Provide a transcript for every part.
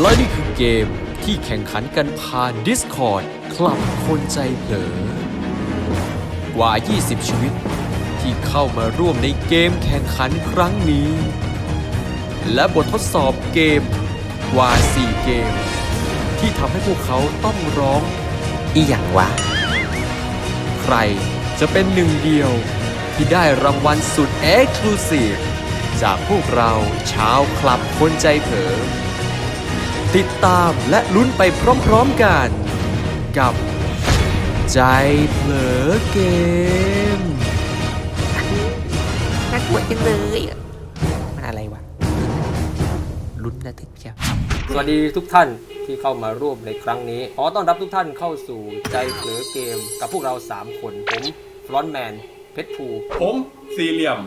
และนี่คือเกมที่แข่งขันกันผ่าน Discord คลับคนใจเผลอ กว่า 20 ชีวิตที่เข้ามาร่วมในเกมแข่งขันครั้งนี้ และบททดสอบเกมกว่า 4 เกม ที่ทำให้พวกเขาต้องร้องอีหยังวะ ใครจะเป็นหนึ่งเดียวที่ได้รางวัลสุด Exclusive จากพวกเราชาวคลับคนใจเผลอ ติดตามและลุ้นไปพร้อมๆกัน กับ ใจเผลอเกม น่ากลัวจังเลยอะมันอะไรวะลุ้นระทึกเชียวสวัสดีทุกท่านที่เข้ามาร่วมในครั้งนี้ ขอต้อนรับทุกท่านเข้าสู่ใจเผลอเกมกับพวกเรา 3 คน ผมฟลอนแมน เพชรภู ผมสี่เหลี่ยม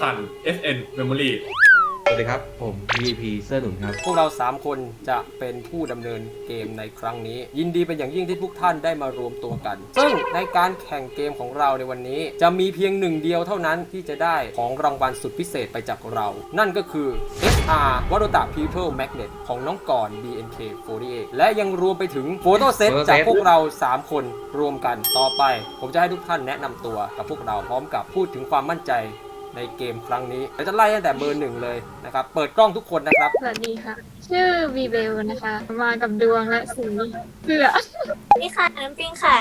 สัน FN Memory สวัสดีครับ ผม VP เสื้อหนุนครับ พวกเรา 3 คนจะเป็นผู้ดำเนินเกมในครั้งนี้ ยินดีเป็นอย่างยิ่งที่ทุกท่านได้มารวมตัวกัน ซึ่งในการแข่งเกมของเราในวันนี้ จะมีเพียงหนึ่งเดียวเท่านั้นที่จะได้ของรางวัลสุดพิเศษไปจากเรา นั่นก็คือ SR w a r o t a People Magnet ของน้องก่อน BNK48 และยังรวมไปถึงโฟโต้เซต Photo set จากพวกเรา 3 คนรวมกันต่อไป ผมจะให้ทุกท่านแนะนำตัวกับพวกเราพร้อมกับพูดถึงความมั่นใจ ในเกมครั้งนี้เราจะไล่ตั้งแต่เบอร์หนึ่งเลยนะครับ เปิดกล้องทุกคนนะครับ สวัสดีค่ะ ชื่อวีเบลนะคะ มากับดวงและสีเพื่อนี่ค่ะน้ำปิงค่ะ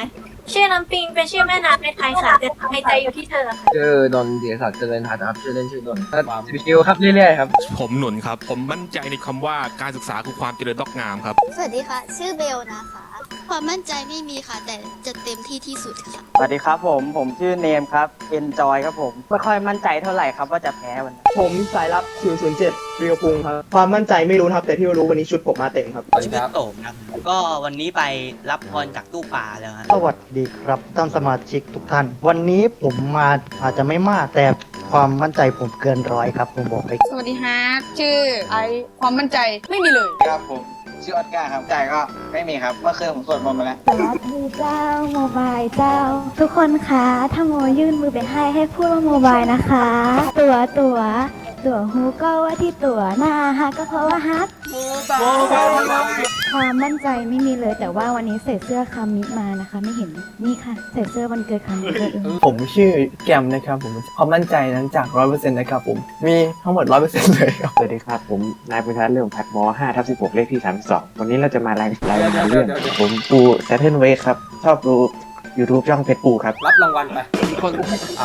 ชื่อน้ำปิงเป็นชื่อแม่น้ำในไทยค่ะแต่ในใจอยู่ที่เธอค่ะชื่อนนท์เดียศักดิ์เจริญทัศน์ครับชื่อเล่นชื่อนนท์ก็ชิวๆครับเรื่อยๆครับ ผมหนุนครับ ผมมั่นใจในคำว่าการศึกษาคือความเจริญงอกงามครับ สวัสดีค่ะ ชื่อเบลนะคะ ความมั่นใจไม่มีค่ะ แต่จะเต็มที่ที่สุดค่ะ สวัสดีครับผมผมชื่อเนมครับ Enjoy ครับผม ไม่ค่อยมั่นใจเท่าไหร่ครับว่าจะแพ้วันนี้ผมสายลับ 007วิวพุงครับ ความมั่นใจไม่รู้นะครับ แต่ที่รู้วันนี้ชุดผมมาเต็มครับสวัสดีครับโตมครับ ก็วันนี้ไปรับพรจากตู้ปลาแล้วฮะสวัสดีครับท่านสมาชิกทุกท่าน วันนี้ผมมาอาจจะไม่มากแต่ความมั่นใจผมเกินร้อยครับผมบอกไปสวัสดีฮะชื่อไอความมั่นใจไม่มีเลย ครับผม ชื่อออสการ์ครับแต่ก็ไม่มีครับเมื่อคืนผมสวดมนต์มาแล้วสวัสดีเจ้าโมบายเจ้า ทุกคนคะถ้าโมยื่นมือไปให้ให้พูดว่าโมบายนะคะ ตัวตัว ตัวฮูก็ว่าที่ตัวหน้าฮักก็เพราะว่าฮัก ความมั่นใจไม่มีเลยแต่ว่าวันนี้ใส่เสื้อคามิมานะคะ ไม่เห็นนี่ค่ะใส่เสื้อวันเกิดคามิเลยผมชื่อแกมนะครับผมความมั่นใจนั้นจาก 100%นะครับผมมีทั้งหมด 100%เลยครับสวัสดีครับ ผมนายพุทธะเรื่องพัดม5ทับ16 เลขที่ 32 วันนี้เราจะมารายรายงานเรื่องผมปูแซทเทนเวสครับ ชอบดู YouTube ช่องเพชรปูครับ รับรางวัลไปคน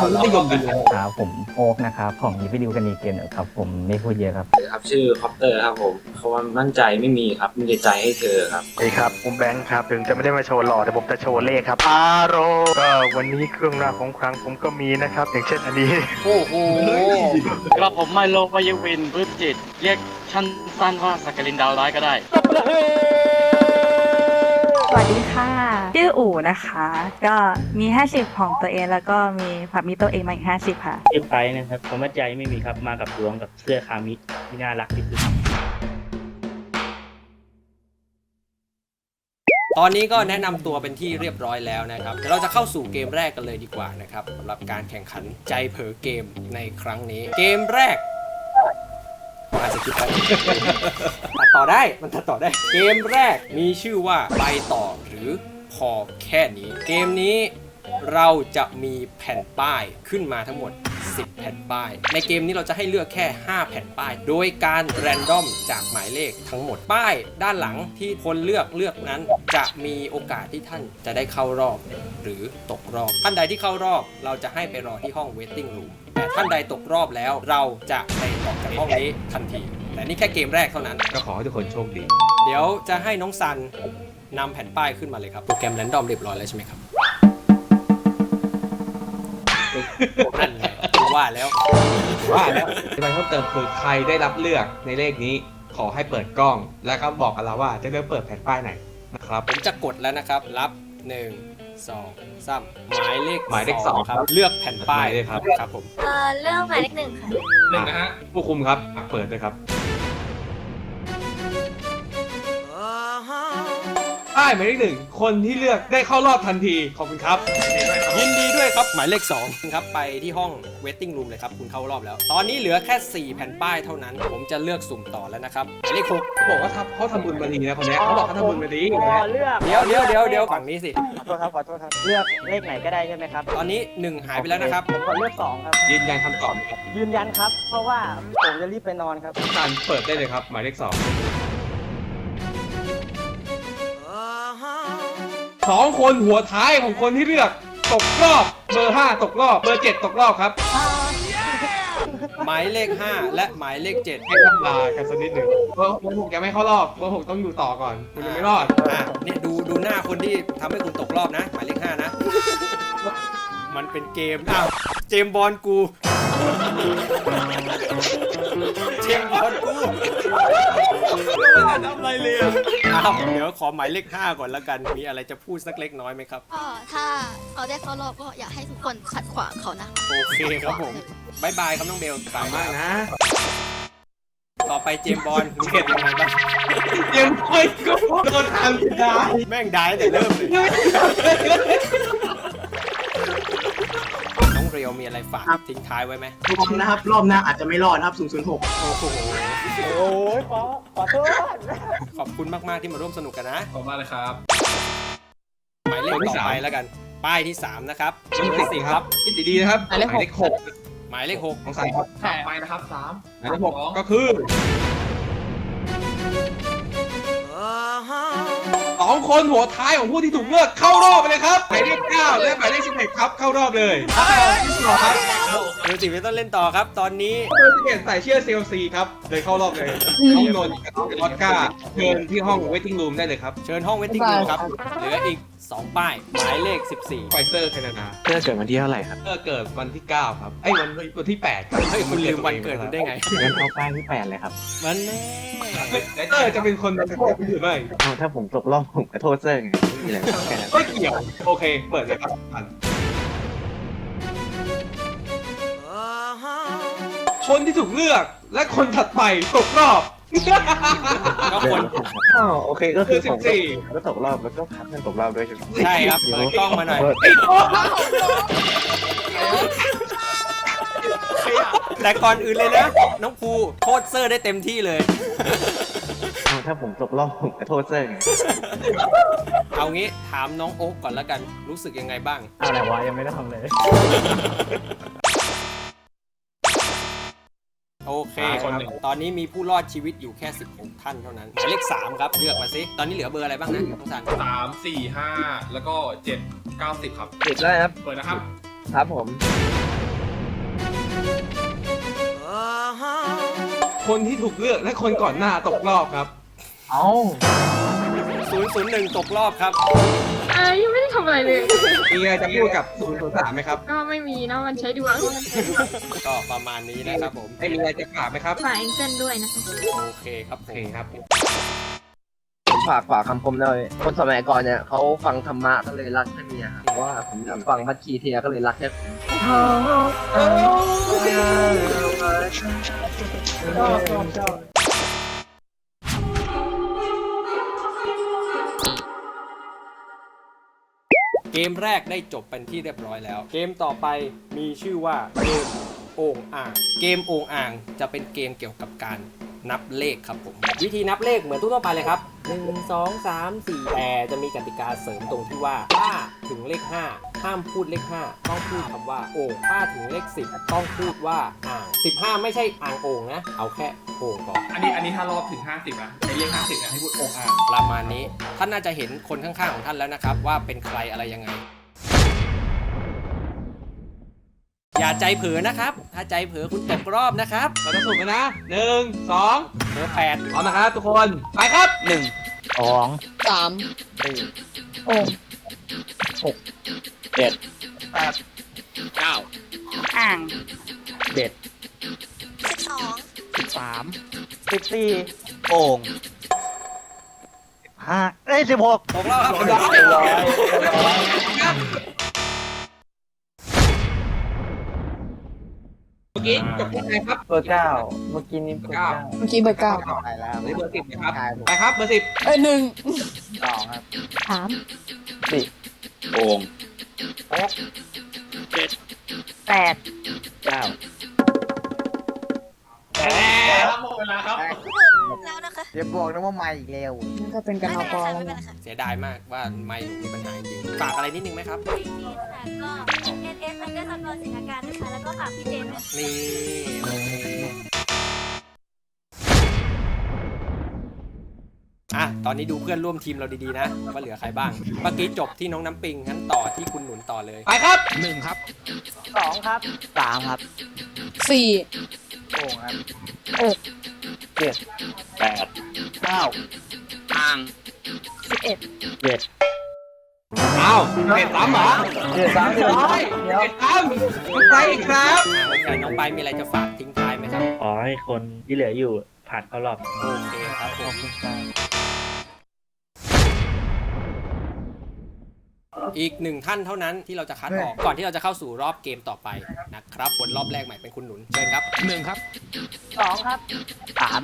คนนิยมดีเลยครับผมโอ๊กนะครับของยิปวิดีโอกันอีเกนครับ ผมไม่พูดเยอะครับครับชื่อคอปเตอร์ครับผมความมั่นใจไม่มีครับมีแต่ใจให้เธอครับสวัสดีครับผมแบงค์ครับถึงจะไม่ได้มาโชว์หล่อแต่ผมจะโชว์เลขครับอารก็วันนี้เครื่องรางของครั้งผมก็มีนะครับ อย่างเช่นอันนี้โอ้โหกระผมไมโลปยวินพืชจิต เรียกชั้นสั้นว่าสักกลินดาวร้ายก็ได้ สวัสดีค่ะ ชื่ออู่นะคะ ก็มี 50 ของตัวเองแล้วก็มีผับมีตัวเองมาอีก50 ค่ะ ชื่อไพนะครับผมมั่นใจไม่มีครับมากับดวงกับเสื้อคามิที่น่ารักที่สุดตอนนี้ก็แนะนำตัวเป็นที่เรียบร้อยแล้วนะครับเดี๋ยวเราจะเข้าสู่เกมแรกกันเลยดีกว่านะครับสำหรับการแข่งขันใจเผลอเกมในครั้งนี้ เกมแรก อาจจะคิดไปตัดต่อได้มันตัดต่อได้ เกมแรกมีชื่อว่าไปต่อหรือพอแค่นี้ เกมนี้เราจะมีแผ่นป้ายขึ้นมาทั้งหมด 10 แผ่นป้าย ในเกมนี้เราจะให้เลือกแค่ 5 แผ่นป้าย โดยการแรนดอมจากหมายเลขทั้งหมดป้ายด้านหลังที่คนเลือกเลือกนั้น จะมีโอกาสที่ท่านจะได้เข้ารอบ หรือตกรอบท่านใดที่เข้ารอบ เราจะให้ไปรอที่ห้อง waiting room แต่ท่านใดตกรอบแล้วเราจะไปออกจากห้องนี้ทันที แต่นี่แค่เกมแรกเท่านั้น ก็ขอให้ทุกคนโชคดี เดี๋ยวจะให้น้องซันนำแผ่นป้ายขึ้นมาเลยครับ โปรแกรมแรนดอมเรียบร้อยแล้วใช่ไหมครับนั่นไงว่าแล้ว ว่าแล้วที่มันเพิ่มเติมคือใครได้รับเลือกในเลขนี้ ขอให้เปิดกล้อง แล้วก็บอกกับเราว่าจะเลือกเปิดแผ่นป้ายไหนนะครับ ผมจะกดแล้วนะครับ รับ 1 2 3หมายเลขหมายเลขสองครับ เลือกแผ่นป้ายหมายเลขครับ ครับผม เอ่อเรื่องหมายเลขหนึ่งค่ะ หนึ่งนะฮะผู้คุมครับอะเปิดเลยครับ ปป้ายหมายเลขหนึ่งคนที่เลือกได้เข้ารอบทันทีขอบคุณครับยินดีด้วยครับหมายเลข2ครับไปที่ห้อง waiting room เลยครับคุณเข้ารอบแล้ว ตอนนี้เหลือแค่ 4 แผ่นป้ายเท่านั้น ผมจะเลือกสุ่มต่อแล้วนะครับหมายเลขหกเขาบอกว่าทับเขาทำบุญมาดีนะคนเนี้ยเขาบอกเขาทำบุญมาดีนะเลือกเดี๋ยวเดี๋ยวเดี๋ยวเดี๋ยวฝั่งนี้สิขอโทษครับขอโทษครับเลือกเลขไหนก็ได้ใช่ไหมครับตอนนี้ 1 หายไปแล้วนะครับผมขอเลือกสองครับ ยืนยันคำตอบครับยืนยันครับ เพราะว่าผมจะรีบไปนอนครับการเปิดได้เลยครับ หมายเลขสอง สองคนหัวท้ายของคนที่เลือกตกรอบเบอร์ห้าตกรอบเบอร์เจ็ดตกรอบครับหมายเลข 5 และหมายเลข7ให้รับลากันสักนิดหนึ่งเบอร์เบอร์หกยังไม่เข้ารอบเบอร์หกต้องอยู่ต่อก่อน คุณยังไม่รอดอะเนี่ยดูดูหน้าคนที่ทำให้คุณตกรอบนะ หมายเลข 5 นะ มันเป็นเกมอ้าวเจมส์บอลกู เจมส์บอลกูทำอะไรเลยอ้าวเดี๋ยวขอหมายเลข5ก่อนแล้วกัน มีอะไรจะพูดสักเล็กน้อยไหมครับ ก็ถ้าเขาได้เข้ารอบก็อยากให้ทุกคนขัดขวางเขานะโอเคครับผมบายบายครับน้องเบลตามมากนะ ต่อไปเจมส์บอลรู้สึกยังไงบ้างยังไม่ก็โดนทำได้แม่งได้แต่เริ่มเลยน้อง เรียวมีอะไรฝากทิ้งท้ายไว้ไหมทุกคนนะครับ รอบหน้าอาจจะไม่รอดนะครับ006โอ้โหโอ้ยขอขอโทษขอบคุณมาก ๆ ที่มาร่วมสนุกกันนะ ขอบคุณมากเลยครับ หมายเลขต่อไปแล้วกัน ป้ายที่ 3 นะครับหมายเลขสี่ครับคิดดีๆนะครับหมายเลขหกหมายเลขของสายครับต่อไปนะครับสามหมายเลขหกก็คือ องคนหัวท้ายของผู้ที่ถูกเลือกเข้ารอบไปเลยครับหมายเลขเก้าและหมายเลขสิบเอ็ดครับเข้ารอบเลยต่อครับ6เดี๋ยวสิไม่ต้องเล่นต่อครับ ตอนนี้เบอร์สิบเอ็ดใส่เชื่อเซลซีครับเลยเข้ารอบเลยน้องนนท์กับน้องออสการ์เชิญที่ห้อง waiting room ได้เลยครับ เชิญห้องเวทติ้งรูมครับเหลืออีก 2 ป้าย หมายเลข 14 ไฟเซอร์แคนาดาเพื่อเกิดวันที่เท่าไหร่ครับเออเกิดวันที่ 9 ครับไอ้ยวันวันที่8ครับเฮ้ย คุณลืมวันเกิดคุณได้ไง งั้นเอาป้ายที่แปดเลยครับมันแน่เออจะเป็นคนโทษหรือไม่เอาถ้าผมตกรอบผมก็โทษเซอร์ไงไม่มีอะไรแค่นั้นไม่เกี่ยว โอเค เปิดเลยครับอันคนที่ถูกเลือกและคนถัดไปตกรอบ ก็คน อ๋อโอเคก็คือคือผม14ก็ตกรอบแล้วก็พักกันตกรอบด้วยใช่ไหมใช่ครับเปิดกล้องมาหน่อย แต่ก่อนอื่นเลยนะ น้องภูโทษเซอร์ได้เต็มที่เลยเอาถ้าผมตกรอบผมก็โทษเซอร์ไงเอางี้ถามน้องโอ๊กก่อนแล้วกัน รู้สึกยังไงบ้าง อะไรวะยังไม่ได้ทำเลย โอเคอ่าคคนรับหนึ่งตอนนี้มีผู้รอดชีวิตอยู่แค่ 16 ท่านเท่านั้น หมายเลข 3 ครับ เลือกมาสิ ตอนนี้เหลือเบอร์อะไรบ้างนะน้องสันสามสี่ห้าแล้วก็เจ็ดเก้าสิบครับ ติดแล้วครับ เปิดนะครับ ครับผม คนที่ถูกเลือกและคนก่อนหน้าตกรอบครับ เอา001 ตกรอบครับ อ่ายังไม่ได้ทำอะไรเลย มีอะไรจะพูดกับศูนย์สามไหมครับ ก็ไม่มีนะมันใช้ดวงก็ประมาณนี้นะครับผมไม่มีอะไรจะฝากไหมครับฝ่ายเอ็นเซนด้วยนะโอเคครับโอผเคม ครับฝากฝากคำคมหน่อยคนสมัยก่อนเนี่ยเขาฟังธรรมะก็เลยรักแค่เมียครับเพราะว่าผมอยากฟังพัดคีเทียก็เลยรักแค่ผม เกมแรกได้จบเป็นที่เรียบร้อยแล้ว เกมต่อไปมีชื่อว่าเกมโอ่งอ่าง เกมโอ่งอ่างจะเป็นเกมเกี่ยวกับการนับเลขครับผม วิธีนับเลขเหมือนทั่วไปเลยครับ 1 2 3 4แต่จะมีกติกาเสริมตรงที่ว่าถ้าถึงเลข 5 ห้ามพูดเลข 5 ต้องพูดคำว่าโอ่งถ้าถึงเลข 10 ต้องพูดว่าอ่าง15 ไม่ใช่อ่างโอ่งนะ เอาแค่โอ่งก่อน อันนี้อันนี้ถ้ารอบถึงห้าสิบนะในเลขห้าสิบเนี่ยให้พูดองค์อ่างประมาณนี้ ท่านน่าจะเห็นคนข้างๆของท่านแล้วนะครับ ว่าเป็นใครอะไรยังไง อย่าใจเผลอนะครับ ถ้าใจเผลอคุณตกรอบนะครับ เราจะสุ่มกันนะหนึ่งสองเบอร์แปดพร้อมนะครับทุกคน ไปครับหนึ่ง สองสามสี่โอ่งเจ็ดเก้าอ่างเจ็ดสิบสองสิบสามสิบสี่โอ่งห้าเอ้ยสิบหกตกรอบครับเรียบร้อยเรียบร้อย มื่อกี้จบที่ไหนครับเบอร์เก้าเมื่อกี้นี้เบอร์เก้าเมื่อกี้เบอร์เก้าไปแล้วนี่เบอร์สิบนะครับไปครับเบอร์สิบเอ้ยหนึ่งสองครับสามสี่โอ่งแปดเก้าหมดเวลาครับ แล้วนะคะเดี๋ยวบอกนะว่าไม่อีกแล้วนั่นก็เป็นกันไม่พเป็นอไรแล้วค่ะไม่เป็นไรค่ะเสียดายมากว่าไม่มีปัญหาจริงฝากอะไรนิดนึงไหมครับก็ N S อันเดอร์สกอร์สิงหการนะคะแล้วก็ฝากพี่เจนด้วยนี่โอเคอะ ตอนนี้ดูเพื่อนร่วมทีมเราดีๆนะ ว่าเหลือใครบ้าง เมื่อกี้จบที่น้องน้ำปิงงั้นต่อที่คุณหนุนต่อเลย ไปครับหนึ่งครับสองครับสามครับสี่โอ่งครับหก เจ็ดแปดเก้าอ่างสิบเอ็ดเจ็ดเอาเจ็ดสามเหรอเจ็ดสามเจ็ดร้อยเดี๋ยวเจ็ดสามคุณไปอีกครับอะโอเคน้องไปมีอะไรจะฝากทิ้งท้ายไหมครับขอให้คนที่เหลืออยู่ผ่านเข้ารอบโอเคครับผม อีกหนึ่งท่านเท่านั้นที่เราจะคัดออก ก่อนที่เราจะเข้าสู่รอบเกมต่อไปนะครับบนรอบแรกใหม่เป็นคุณหนุนเชิญครับหนึ่งครับสองครับสาม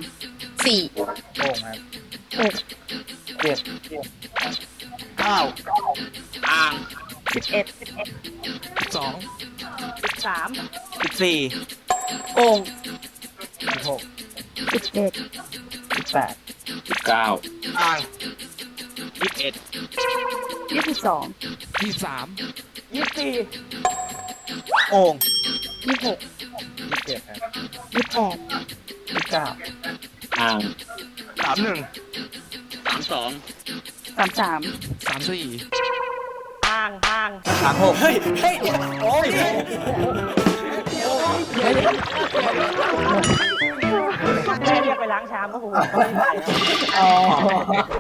สี่โอ่งครับหกเจ็ดเก้าอ่างสิบเอ็ดสองสิบสามสิบสี่โอ่งสิบหกสิบเจ็ดสิบแปดสิบเก้าอ่างยี่สิบเอ็ดยี่สิบสอง ยี่สามยี่สิบสี่โอ่งยี่หกยี่สิบเจ็ดครับยี่แปดยี่สิบเก้าอ่างสามหนึ่งสามสองสามสามสามสี่อ่างอ่างสามหกเฮ้ยเฮ้ยโอ้ยแม่เรียกไป ล้างชามก็คงไม่ไหวแล้วอ๋อ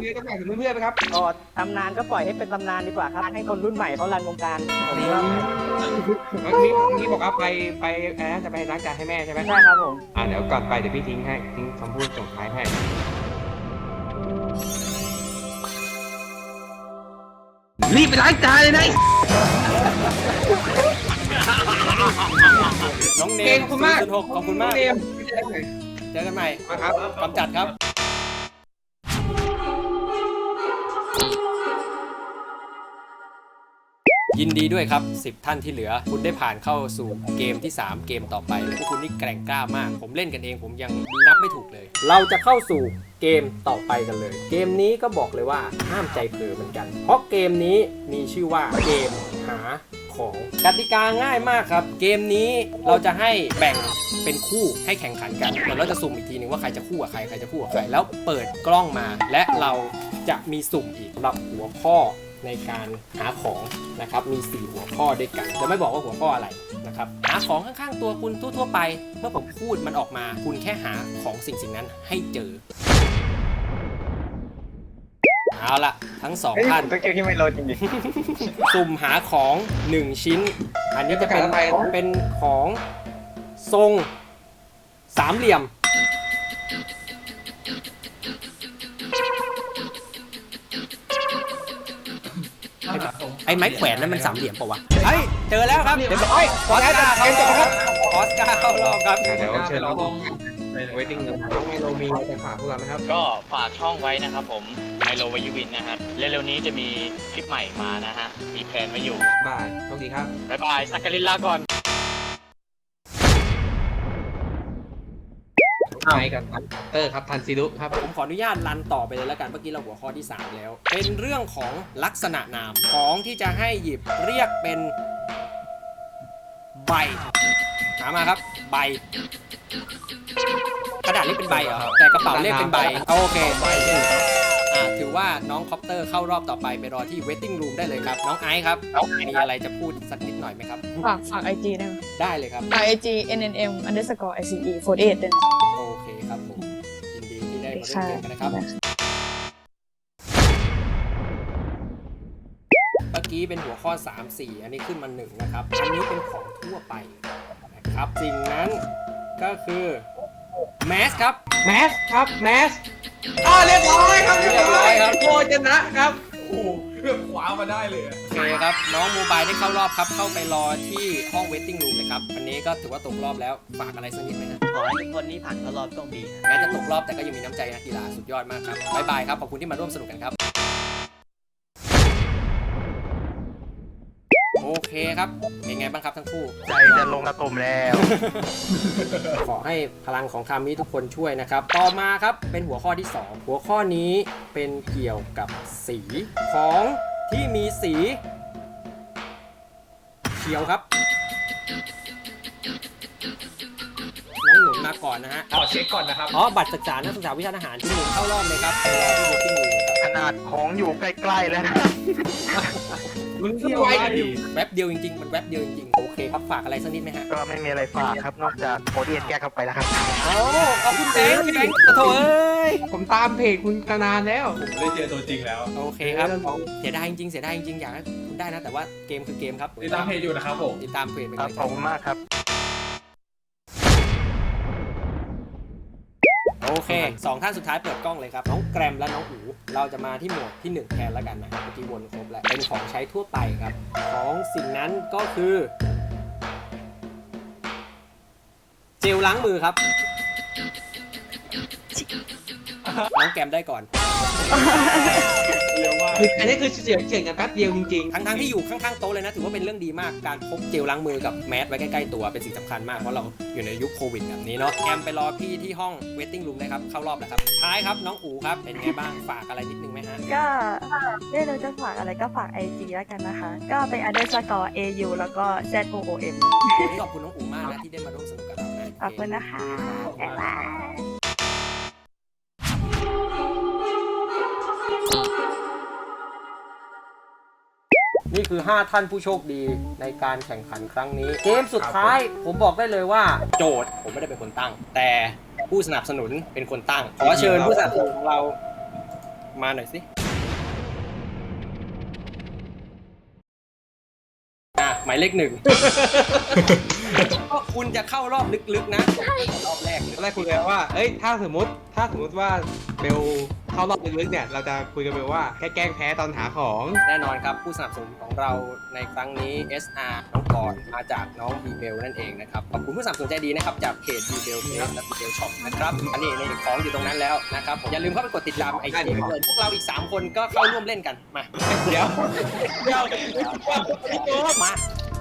มีต้องแบ่งถึงเพื่อนๆไหมครับอ๋อตำนานก็ปล่อยให้เป็นตำนานดีกว่าครับ ให้คนรุ่นใหม่เขารันวงการผมก็เมื่อกี้เมื่อกี้บอกว่าไปไปแอนจะไปล้างจานให้แม่ใช่ไหมใช่ครับผมอ่าเดี๋ยวก่อนไปเดี๋ยวพี่ทิ้งให้ทิ้งคำพูดส่งท้ายให้รีบไปล้างจานเลยนะน้องเนเก่มงขอบคุณมากหกขอบคุณมากเตรียมเจอกันใหม่มาครับกำจัดครับยินดีด้วยครับ 10 ท่านที่เหลือ คุณได้ผ่านเข้าสู่เกมที่ 3 เกมต่อไปพวกคุณนี่แกร่งกล้ามาก ผมเล่นกันเองผมยังนับไม่ถูกเลย เราจะเข้าสู่เกมต่อไปกันเลย เกมนี้ก็บอกเลยว่าห้ามใจเผลอเหมือนกัน เพราะเกมนี้มีชื่อว่าเกม หาของกติกาง่ายมากครับ เกมนี้เราจะให้แบ่งเป็นคู่ให้แข่งขันกันเดี๋ยวเราจะสุ่มอีกทีหนึงว่าใครจะคู่กับใครใครจะคู่กับใครแล้วเปิดกล้องมา และเราจะมีสุ่มอีกสำหรับหัวข้อในการหาของนะครับมี 4 หัวข้อด้วยกัน จะไม่บอกว่าหัวข้ออะไรนะครับหาของข้างๆตัวคุณทั่วๆไป เมื่อผมพูดมันออกมา คุณแค่หาของสิ่งสิ่งนั้นให้เจอ เอาละทั้งสองท่านต้องเจอที่ไม่โลจริง สุ่มหาของ 1 ชิ้น อันนี้จะเป็นจะเป็นอะไรเป็นของทรงสามเหลี่ยม ไอ้ไม้แขวนนั่นมันสามเหลี่ยมเปล่าวะเฮ้ยเจอแล้วครับเดี๋ยวบอกออสการ์เข้ารอบครับออสการ์เข้ารอบครับเดี๋ยวเชิญเรา เวทติ้งน้องไมโลมีอะไรจะฝากพวกเราไหมครับ ก็ฝากช่องไว้นะครับผมไมโลวายุวินนะครับเร็วๆนี้จะมีคลิปใหม่มานะฮะ มีแพลนไว้อยู่ บายโชคดีครับ บ๊ายบายสักกลินลาก่อนไปกับเตอร์ครับ ทันซิรุครับ ผมขออนุญาตรันต่อไปเลยแล้วกัน เมื่อกี้เราหัวข้อที่ 3 แล้ว เป็นเรื่องของลักษณะนามของที่จะให้หยิบเรียกเป็นใบหามาครับ ใบ กระดาษเรียกเป็นใบเหรอ แต่กระเป๋าเรียกเป็นใบ โอเคใบอ่าถือว่าน้องคอปเตอร์เข้ารอบต่อไปไปรอที่เวทติ้งรูมได้เลยครับ น้องไอซ์ครับ มีอะไรจะพูดสักนิดหน่อยไหมครับ ฝากฝากไอจีได้ไหมได้เลยครับ ฝากไอจี nmm underscore ice 48ด้วยนะ โอเคครับผมยินดีที่ได้มาเล่นเกมกันนะครับ เมื่อกี้เป็นหัวข้อ 3 4 อันนี้ขึ้นมา 1 นะครับ อันนี้เป็นของทั่วไป นะครับสิ่งนั้นก็คือแมสครับ แมสครับแมสอ่าเรียบร้อยครับเรียบร้อยเรียบร้อยครับโคชนะครับโอ้โหเกือบขวามาได้เลยอะโอเคครับ น้องโมบายได้เข้ารอบครับ เข้าไปรอที่ห้องเวทติ้งรูมเลยครับ วันนี้ก็ถือว่าตกรอบแล้ว ฝากอะไรสักนิดไหมนะ ขอให้ทุกคนนี้ผ่านเข้ารอบต้องดี แม้จะตกรอบแต่ก็ยังมีน้ำใจนักกีฬาสุดยอดมากครับ บ๊ายบายครับ ขอบคุณที่มาร่วมสนุกกันครับ คครับ เป็นไงบ้างครับทั้งคู่ ใจจะลงตะตุ่มแล้ว ขอให้พลังของคามิทุกคนช่วยนะครับ ต่อมาครับเป็นหัวข้อที่ 2 หัวข้อนี้เป็นเกี่ยวกับสีของที่มีสี เขียวครับ น้องหนุนมาก่อนนะฮะ ขอเช็คก่อนนะครับ อ๋อ บัตรศึกษานักศึกษาวิชาทหารที่หนึ่งเข้ารอบเลยครับเวลาที่ waiting room ครับ ขนาดของอยู่ใกล้ ๆ แล้วนะ มึงที่ไวกันอยู่แวบเดียวจริงๆ มันแวบเดียวจริงๆ โอเคครับฝากอะไรสักนิดไหมฮะก็ไม่มีอะไรฝากครับ นอกจากโอเดียนแก้เข้าไปแล้วครับเอาขอบคุณแบงค์แบงค์โถเอ้ย ผมตามเพจคุณมานานแล้ว ผมได้เจอตัวจริงแล้ว โอเคครับเสียดายจริงๆเสียดายจริงๆอยากให้คุณได้นะ แต่ว่าเกมคือเกมครับติดตามเพจอยู่นะครับผมติดตามเพจไปคเลรับยขอบคุณมากครับ โอเคสองท่านสุดท้ายเปิดกล้องเลยครับ น้องแกรมและน้องอูเราจะมาที่หมวดที่หนึ่งแทนแล้วกันนะครับเมื่อกี้วนครบแล้วเป็นของใช้ทั่วไปครับ ของสิ่งนั้นก็คือ เจลล้างมือครับ น้องแกรมได้ก่อน เรียกว่าคืออันนี้คือเฉียงเฉียงกันแป๊บเดียวจริงทั้งๆที่อยู่ข้างๆโต๊ะเลยนะ ถือว่าเป็นเรื่องดีมาก การพกเจลล้างมือกับแมสไว้ใกล้ๆตัวเป็นสิ่งสำคัญมาก เพราะเราอยู่ในยุคโควิดแบบนี้เนาะ แกมไปรอพี่ที่ห้อง waiting room นะครับ เข้ารอบแล้วครับ ท้ายครับน้องอูครับ เป็นไงบ้าง ฝากอะไรนิดนึงไหมฮะ ก็ไม่รู้จะฝากอะไรก็ฝาก IG แล้วกันนะคะ ก็เป็น underscore au แล้วก็ z o o m วันนี้ขอบคุณน้องอูมากนะที่ได้มาร่วมสนุกกับเรานะขอบคุณนะคะบ๊ายบาย คือ 5 ท่านผู้โชคดีในการแข่งขันครั้งนี้ เกมสุดท้ายผมบอกได้เลยว่า โจทย์ผมไม่ได้เป็นคนตั้ง แต่ผู้สนับสนุนเป็นคนตั้ง ขอเชิญผู้สนับสนุนของเรามาหน่อยสิอะหมายเลขหนึ่ง ก็คุณจะเข้ารอบลึกๆนะ รอบแรกๆตอนแรกคุยกันว่า เอ้ย ถ้าสมมติ ถ้าสมมติว่าเบล เข้ารอบลึกๆเนี่ย เราจะคุยกันเบลว่าแค่แกล้งแพ้ตอนหาของ แน่นอนครับผู้สนับสนุนของเราในครั้งนี้ SR น้องกอนมาจากน้องบีเบลนั่นเองนะครับขอบคุณผู้สนับสนุนใจดีนะครับจากเพจบีเบลเพจและบีเบลช็อปนะครับอันนี้ในของอยู่ตรงนั้นแล้วนะครับผมอย่าลืมเข้าไปกดติดตามไอจีด้วยพวกเราอีก 3 คนก็เข้าร่วมเล่นกันมาเดี๋ยวเดี๋ยวมา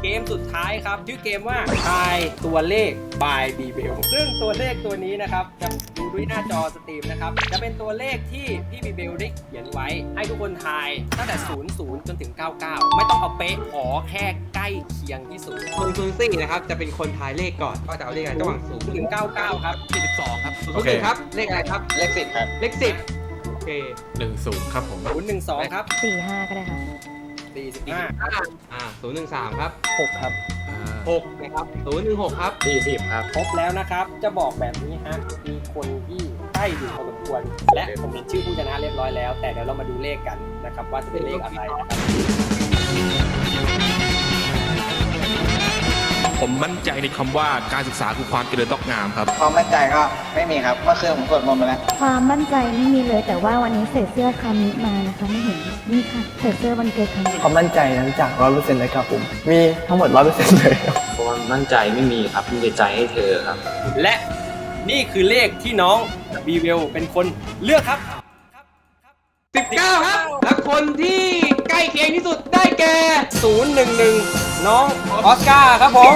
เกมสุดท้ายครับชื่อเกมว่าทายตัวเลข by b b e l ซึ่งตัวเลขตัวนี้นะครับจะดูด้วยหน้าจอสตรีมนะครับจะเป็นตัวเลขที่พี่ b b e l ได้เขียนไว้ ให้ทุกคนทายตั้งแต่ 00 จนถึง 99 ไม่ต้องเอาเป๊ะขอแค่ใกล้เคียงที่สุดคุณซูซี่นะครับจะเป็นคนทายเลขก่อนก็จะเอาเลขอะไรระหว่างศูนย์ถึง 99 ครับ 42 ครับโอเค ครับเลขอะไรครับ เลขสิบครับ เลขสิบโอเค10ครับผม 012 ครับ สี่ห้าก็ได้ค่ะ 45อ่าศูนย์หนึ่งสามครับ6ครับหกนะครับศูนย์หนึ่งหกครับ40ครับ ครบแล้วนะครับ จะบอกแบบนี้ฮะ มีคนที่ใกล้อยู่พอสมควร และผมเห็นชื่อผู้ชนะเรียบร้อยแล้ว แต่เดี๋ยวเรามาดูเลขกันนะครับว่าจะเป็นเลขอะไรนะครับ ผมมั่นใจในคำว่าการศึกษาคือความเจริญต้องงามครับ ความมั่นใจก็ไม่มีครับเมื่อคืนผมสวดมนต์ไปแล้ว ความมั่นใจไม่มีเลยแต่ว่าวันนี้ใส่เสื้อคามิมานะคะไม่เห็นนี่ค่ะใส่เสื้อวันเกิดคามิความมั่นใจนั้นจาก100%เลยครับผม มีทั้งหมด100%เลยครับความมั่นใจไม่มีครับมีแต่ใจให้เธอครับ และนี่คือเลขที่น้องบีเวลเป็นคนเลือกครับสิบเก้าครับและคนที่ใกล้เคียงที่สุดได้แก่ 011 น้องออสการ์ครับผม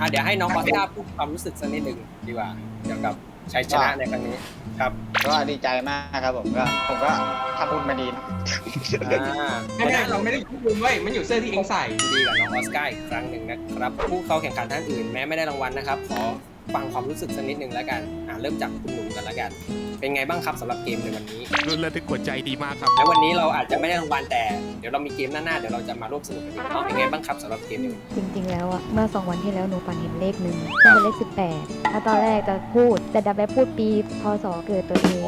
อะเดี๋ยวให้น้องออสการ์พูดความรู้สึกสักนิดหนึ่งดีกว่าเกี่ยวกับชัยชนะในครั้งนี้ครับก็ดีใจมากครับผมก็ผมก็ทำบุญมาดีนะอ่าไม่ได้เราไม่ได้พูดคุณไว้ยมันอยู่เสื้อที่เองใส่ ดีกับน้องออสการ์อีกครั้งหนึ่งนะครับผู้เข้าแข่งขันท่านอื่นแม้ไม่ได้รางวัลนะครับ ขอฟังความรู้สึกสักนิดหนึ่งแล้วกัน อ่าเริ่มจากคุณหนุ่มกันแล้วกัน เป็นไงบ้างครับสำหรับเกมในวันนี้ รุ่นระทึกหัวใจดีมากครับ และวันนี้เราอาจจะไม่ได้รางวัลแต่เดี๋ยวเรามีเกมหน้าๆเดี๋ยวเราจะมาร่วมสนุกกันอีกเนาะเป็นไงบ้างครับสำหรับเกมในวันนี้ จริงๆ แล้วอะเมื่อสองวันที่แล้วหนูฝันเห็นเลขหนึ่งซึ่งเป็นเลขสิบแปดแล้วตอนแรกจะพูดแต่ดับไปพูดปีพศเกิดตัวเอง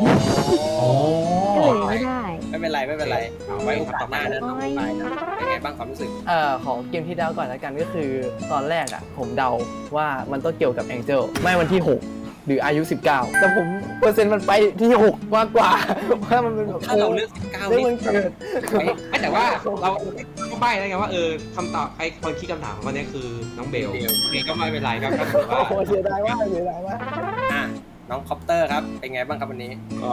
ก็เลยไม่ได้ ไม่เป็นไรไม่เป็นไรเอาไว้โอกาสหน้านะน้องไปนะเป็นไงบ้างความรู้สึก เอ่อของเกมที่เดาก่อนแล้วกันก็คือตอนแรกอะ ผมเดาว่ามันต้องเกี่ยวกับแองเจิลไม่วันที่6ห รืออายุ 19 แต่ผมเปอร์เซ็นต์มันไปที่ 6 มากกว่าว่ามันเป็นแบบถ้าเราเลือก19เรื่องนี่มันเกิด ไม่แต่ว่าเราก็ใบ้แล้วไงว่าเออคำตอบไอ้คนคิดคำถามของวันนี้คือน้องเบลเองก็ไม่เป็นไรครับก็ถือว่าโอ้โหเสียดายว่ากเสียดายว่ากอะน้องคอปเตอร์ครับ เป็นไงบ้างครับวันนี้ ก็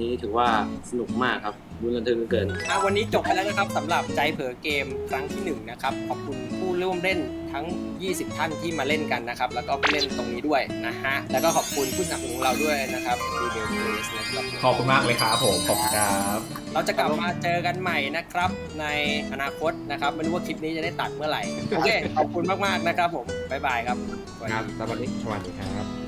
นี้ถือว่าสนุกมากครับ รุนระทึกเหลือเกิน อะวันนี้จบไปแล้วนะครับสำหรับใจเผลอเกมครั้งที่หนึ่งนะครับขอบคุณผู้ร่วมเล่นทั้ง 20 ท่านที่มาเล่นกันนะครับ แล้วก็ผู้เล่นตรงนี้ด้วยนะฮะแล้วก็ขอบคุณผู้สนับสนุนของเราด้วยนะครับดีเบลเพลสนะครับขอบคุณมากเลยครับผมขอบคุณครับ เราจะกลับมาเจอกันใหม่นะครับ ในอนาคตนะครับไม่รู้ว่าคลิปนี้จะได้ตัดเมื่อไหร่โอเคขอบคุณมากๆนะครับผมบ๊ายบายครับสวัสดีครับสวัสดีสวัสดีครับ